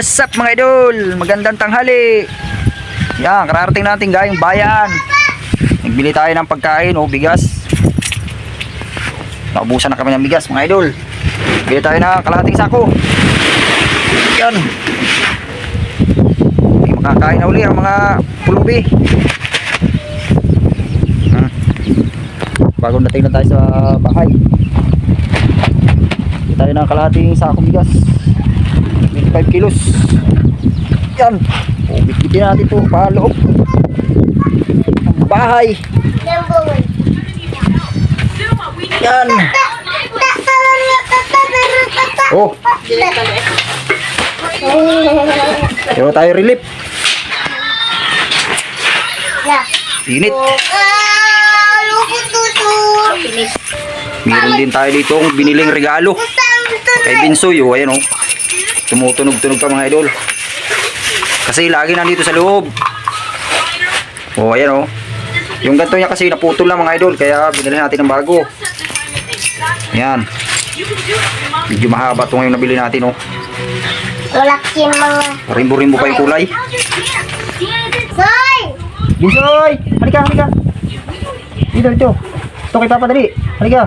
what's up mga idol? Magandang tanghali. Yan, kararating natin gayong bayan. Nagbili tayo ng pagkain o bigas. Naubusan na kami ng bigas mga idol. Bili tayo ng kalahating sako. Yan. Hindi makakain na uli ang mga pulubi. Hmm. Bagong dating na tayo sa bahay. Bili tayo ng kalahating sako bigas. 25 kilos. Yan. O, bitbitin natin ito para loob. Ang bahay. Yan. Oh, pero tayo relief. Init. Meron din tayo dito biniling regalo. Kay Binsoy, oh, ayan oh. Tumutunog-tunog pa mga idol. Kasi lagi nandito sa loob. Oh, ayan oh. Yung ganito niya kasi naputol lang mga idol, kaya binili natin ng bago. Yan. Medyo mahaba ito ngayon nabili natin oh. Malaki mga... Rimbo-rimbo pa yung kulay. Soy! Binsoy! Halika, halika. Dito, dito. Dito kay Papa, dali. Halika.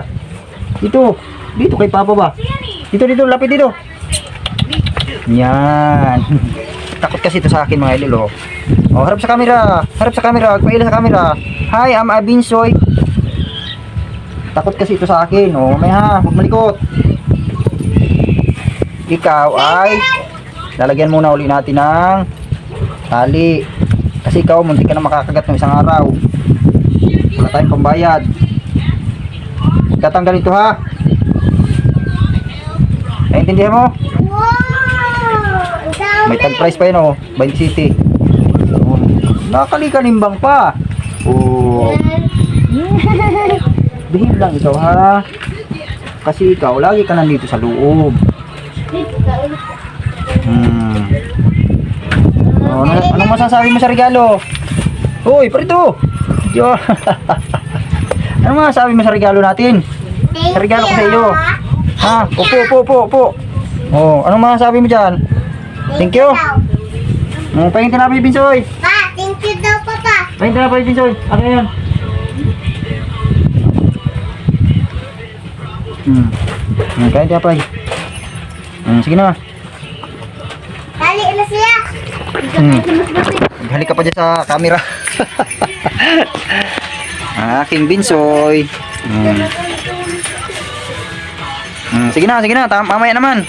Dito. Dito kay Papa ba? Dito, dito. Lapit dito. Yan. Takot kasi ito sa akin mga idol, oh. Oh, harap sa camera. Harap sa camera. Magpaila sa camera. Hi, I'm Abinsoy. Takot kasi ito sa akin, oh. May ha, huwag malikot. Ikaw ay lalagyan muna uli natin ng tali. Kasi ikaw, muntik ka na makakagat ng isang araw. Wala tayong pambayad. Tatanggal ito ha. Naintindihan mo? Wow! May tag price pa yun oh. 20 city. Oh, Nakakalikan pa. Oh, behave lang ikaw ha. Kasi ikaw, lagi ka nandito sa loob. Hmm. Oh, ano, anong masasabi mo sa regalo? Hoy, parito! Yo. anong masasabi mo sa regalo natin? Sa regalo ko sa iyo. Ha? Upo, upo, upo, upo. Oh, anong masasabi mo dyan? Thank you. Oh, pahingin ka na pa Binsoy. Pa, thank you daw, Papa. Pahingin ka na pa Binsoy. Ano yan? Hmm. Hmm, kain ka. Hmm, sige na. Dali na siya. Hmm. Maghalik ka pa dyan sa camera. Ang aking binsoy. Hmm. Hmm, sige na, sige na. Tam mamaya naman.